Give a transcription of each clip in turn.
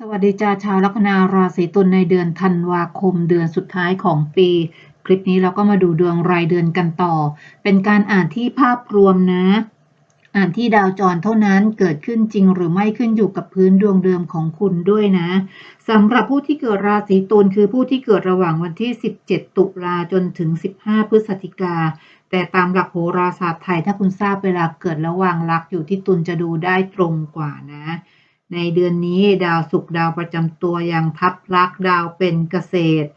สวัสดีจ้าชาวลัคนาราศีตุลในเดือนธันวาคมเดือนสุดท้ายของปี คลิปนี้เราก็มาดูดวงรายเดือนกันต่อ เป็นการอ่านที่ภาพรวมนะ อ่านที่ดาวจรเท่านั้นเกิดขึ้นจริงหรือไม่ขึ้นอยู่กับพื้นดวงเดิมของคุณด้วยนะสำหรับผู้ที่เกิดราศีตุลคือผู้ที่เกิดระหว่างวันที่ 17 ตุลาจนถึง 15 พฤศจิกาแต่ตามหลักโหราศาสตร์ไทยถ้าคุณทราบเวลาเกิดระหว่างลักอยู่ที่ตุลจะดูได้ตรงกว่านะ ในเดือนนี้ดาวศุกร์ดาวประจำตัวยังทับลักดาวเป็นเกษตร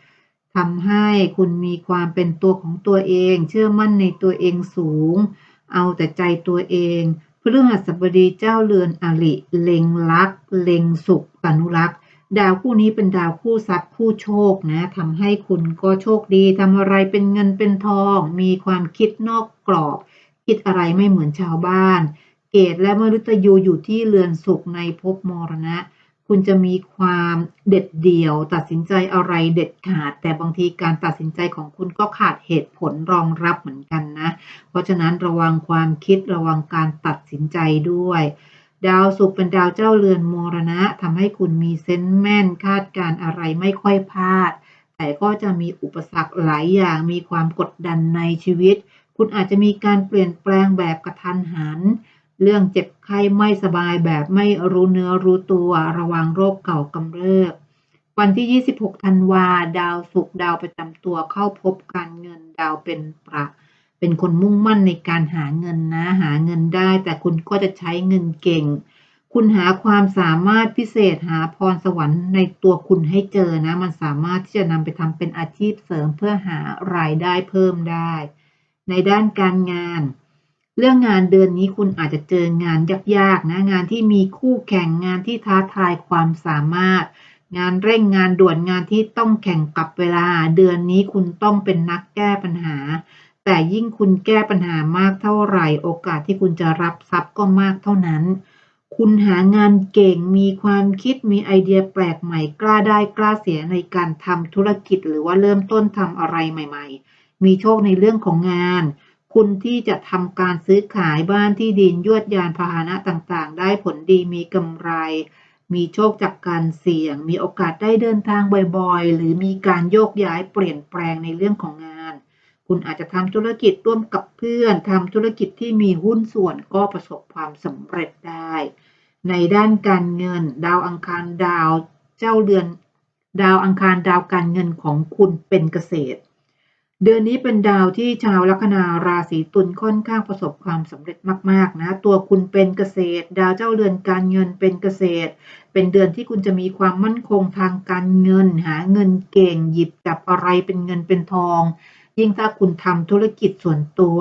ทำให้คุณมีความเป็นตัวของตัวเอง เชื่อมั่นในตัวเองสูง เอาแต่ใจตัวเองพฤหัสบดีเจ้าเรือนอริเล็งลักเล็งสุขอนุรักษ์ดาวคู่นี้เป็นดาวคู่ทรัพย์คู่โชคนะทำให้คุณก็โชคดีทำอะไรเป็นเงินเป็นทอง มีความคิดนอกกรอบ คิดอะไรไม่เหมือนชาวบ้าน เกตและมฤตยูอยู่ที่เรือนสุขในภพมรณะ คุณจะมีความเด็ดเดี่ยว ตัดสินใจอะไรเด็ดขาด แต่บางทีการตัดสินใจของคุณก็ขาดเหตุผลรองรับเหมือนกันนะ เพราะฉะนั้นระวังความคิดระวังการตัดสินใจด้วย ดาวศุกร์เป็นดาวเจ้าเรือนมรณะทำให้คุณมีเซนส์แม่นคาดการณ์อะไรไม่ค่อยพลาด แต่ก็จะมีอุปสรรคหลายอย่างมีความกดดันในชีวิต คุณอาจจะมีการเปลี่ยนแปลงแบบกระทันหัน เรื่องเจ็บไข้ไม่สบายแบบไม่รู้เนื้อรู้ตัวระวังโรคเก่ากำเริบ วันที่ 26 ธันวา ดาวศุกร์ดาวประจำตัวเข้าพบการเงินดาวเป็นประเป็นคนมุ่งมั่นในการหาเงินนะ หาเงินได้ แต่คุณก็จะใช้เงินเก่ง คุณหาความสามารถพิเศษหาพรสวรรค์ในตัวคุณให้เจอนะ มันสามารถที่จะนำไปทำเป็นอาชีพเสริมเพื่อหารายได้เพิ่มได้ ในด้านการงาน เรื่องงานเดือนนี้คุณอาจจะเจองานยากๆนะงานที่มีคู่แข่งงานที่ท้าทายความสามารถ งานเร่งงานด่วนงานที่ต้องแข่งกับเวลา เดือนนี้คุณต้องเป็นนักแก้ปัญหา แต่ยิ่งคุณแก้ปัญหามากเท่าไหร่ โอกาสที่คุณจะรับทรัพย์ก็มากเท่านั้น คุณหางานเก่งมีความคิดมีไอเดียแปลกใหม่กล้าได้กล้าเสียในการทำธุรกิจ หรือว่าเริ่มต้นทำอะไรใหม่ ๆ มีโชคในเรื่องของงาน คุณที่จะทำการซื้อขายบ้านที่ดินยวดยานพาหนะต่างๆ ได้ผลดีมีกำไร มีโชคจากการเสี่ยง มีโอกาสได้เดินทางบ่อยๆ หรือมีการโยกย้ายเปลี่ยนแปลงในเรื่องของงาน คุณอาจจะทำธุรกิจร่วมกับเพื่อนทำธุรกิจที่มีหุ้นส่วนก็ประสบความสำเร็จได้ ในด้านการเงิน ดาวอังคารดาวเจ้าเดือน ดาวอังคารดาวการเงินของคุณเป็นเกษตร เดือนนี้เป็นดาวที่ชาวลัคนาราศีตุลค่อนข้างประสบความสำเร็จมากๆนะ ตัวคุณเป็นเกษตร ดาวเจ้าเรือนการเงินเป็นเกษตร เป็นเดือนที่คุณจะมีความมั่นคงทางการเงิน หาเงินเก่งหยิบจับอะไรเป็นเงินเป็นทอง ยิ่งถ้าคุณทำธุรกิจส่วนตัว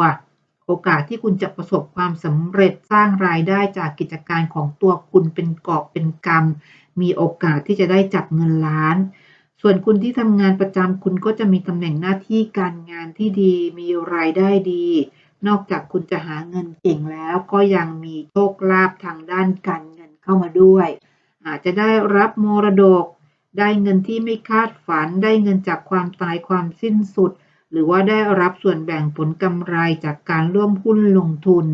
โอกาสที่คุณจะประสบความสำเร็จสร้างรายได้จากกิจการของตัวคุณเป็นกอบเป็นกำมีโอกาสที่จะได้จับเงินล้าน ส่วนคุณที่ทำงานประจำคุณก็จะมีตำแหน่งหน้าที่การงานที่ดี มีรายได้ดี นอกจากคุณจะหาเงินเก่งแล้ว ก็ยังมีโชคลาภทางด้านการเงินเข้ามาด้วย อาจจะได้รับมรดก ได้เงินที่ไม่คาดฝัน ได้เงินจากความตายความสิ้นสุด หรือว่าได้รับส่วนแบ่งผลกำไรจากการร่วมหุ้นลงทุน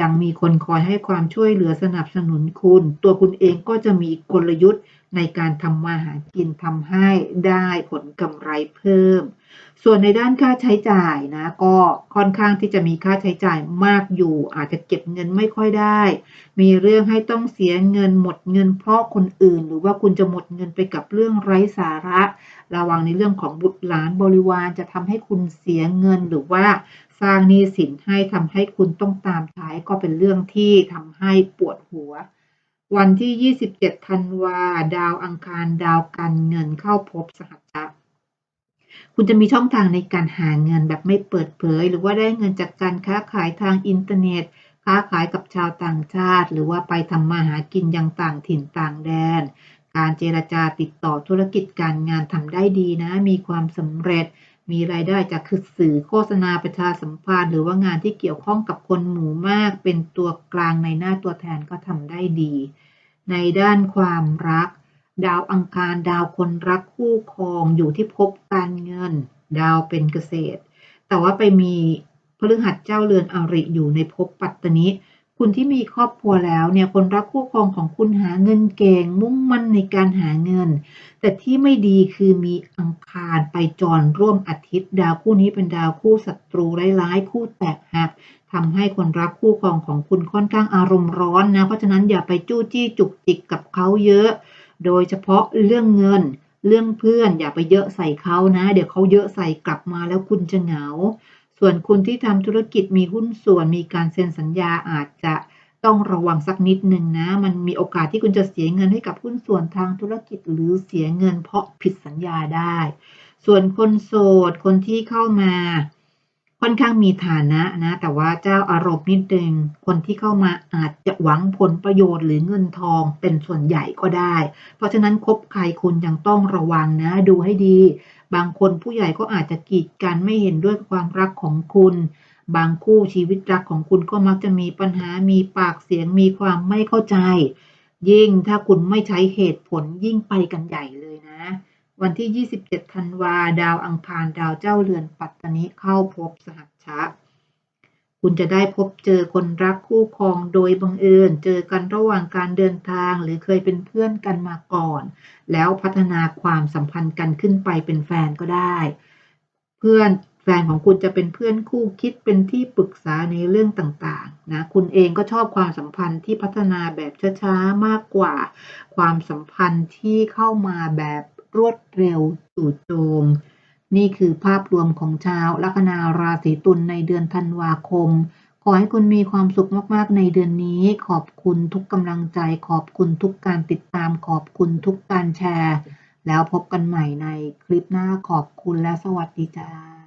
ยังมีคนคอยให้ความช่วยเหลือสนับสนุนคุณ ตัวคุณเองก็จะมีกลยุทธ์ในการทำมาหากินทำให้ได้ผลกำไรเพิ่ม ส่วนในด้านค่าใช้จ่ายนะ ก็ค่อนข้างที่จะมีค่าใช้จ่ายมากอยู่ อาจจะเก็บเงินไม่ค่อยได้ มีเรื่องให้ต้องเสียเงินหมดเงินเพราะคนอื่น หรือว่าคุณจะหมดเงินไปกับเรื่องไร้สาระ ระวังในเรื่องของบุตรหลานบริวารจะทำให้คุณเสียเงินหรือว่าสร้างหนี้สินให้ทำให้คุณต้องตามใช้ก็เป็นเรื่องที่ทำให้ปวดหัว วันที่ 27 ธันวา ดาวอังคาร ดาวการเงินเข้าพบสหัชชคุณจะมีช่องทางในการหาเงินแบบไม่เปิดเผย หรือว่าได้เงินจากการค้าขายทางอินเทอร์เน็ต ค้าขายกับชาวต่างชาติ หรือว่าไปทำมาหากินยังต่างถิ่นต่างแดน การเจรจาติดต่อธุรกิจการงานทำได้ดีนะ มีความสำเร็จ มีรายได้จากคือสื่อโฆษณาประชาสัมพันธ์ หรือว่างานที่เกี่ยวข้องกับคนหมู่มาก เป็นตัวกลางในหน้าตัวแทนก็ทำได้ดี ในด้านความรัก ดาวอังคารดาวคนรักคู่ครองอยู่ที่ภพการเงิน ดาวเป็นเกษตร แต่ว่าไปมีพฤหัสเจ้าเรือนอริอยู่ในภพปัตตนิ คุณที่มีครอบครัวแล้วเนี่ยคนรักคู่ครองของคุณหาเงินเก่งมุ่งมั่นในการหาเงิน แต่ที่ไม่ดีคือมีอังคารไปจรร่วมอาทิตย์ดาวคู่นี้เป็นดาวคู่ศัตรูร้ายๆคู่แตกหักทำให้คนรักคู่ครองของคุณค่อนข้างอารมณ์ร้อนนะ เพราะฉะนั้นอย่าไปจู้จี้จุกจิกกับเขาเยอะ โดยเฉพาะเรื่องเงิน เรื่องเพื่อนอย่าไปเยอะใส่เขานะ เดี๋ยวเขาเยอะใส่กลับมาแล้วคุณจะเหงา ส่วนคุณที่ทำธุรกิจมีหุ้นส่วนมีการเซ็นสัญญาอาจจะต้องระวังสักนิดหนึ่งนะ มันมีโอกาสที่คุณจะเสียเงินให้กับหุ้นส่วนทางธุรกิจหรือเสียเงินเพราะผิดสัญญาได้ ส่วนคนโสดคนที่เข้ามาค่อนข้างมีฐานะนะ แต่ว่าเจ้าอารมณ์นิดนึงคนที่เข้ามาอาจจะหวังผลประโยชน์หรือเงินทองเป็นส่วนใหญ่ก็ได้ เพราะฉะนั้นคบใครคุณยังต้องระวังนะ ดูให้ดี บางคนผู้ใหญ่ก็อาจจะกีดกันไม่เห็นด้วยความรักของคุณ บางคู่ชีวิตรักของคุณก็มักจะมีปัญหามีปากเสียงมีความไม่เข้าใจ ยิ่งถ้าคุณไม่ใช้เหตุผลยิ่งไปกันใหญ่เลยนะ วันที่ 27 ธันวา ดาวอังคารดาวเจ้าเรือนปัตตนิเข้าพบสหัชชะ คุณจะได้พบเจอคนรักคู่ครองโดยบังเอิญ เจอกันระหว่างการเดินทางหรือเคยเป็นเพื่อนกันมาก่อน แล้วพัฒนาความสัมพันธ์กันขึ้นไปเป็นแฟนก็ได้ เพื่อนแฟนของคุณจะเป็นเพื่อนคู่คิดเป็นที่ปรึกษาในเรื่องต่างๆนะคุณเองก็ชอบความสัมพันธ์ที่พัฒนาแบบช้าๆมากกว่า ความสัมพันธ์ที่เข้ามาแบบรวดเร็วจู่โจม นี่คือภาพรวมของชาวลัคนาราศีตุลในเดือนธันวาคม ขอให้คุณมีความสุขมากๆในเดือนนี้ ขอบคุณทุกกำลังใจ ขอบคุณทุกการติดตาม ขอบคุณทุกการแชร์ แล้วพบกันใหม่ในคลิปหน้าขอบคุณและสวัสดีจ้า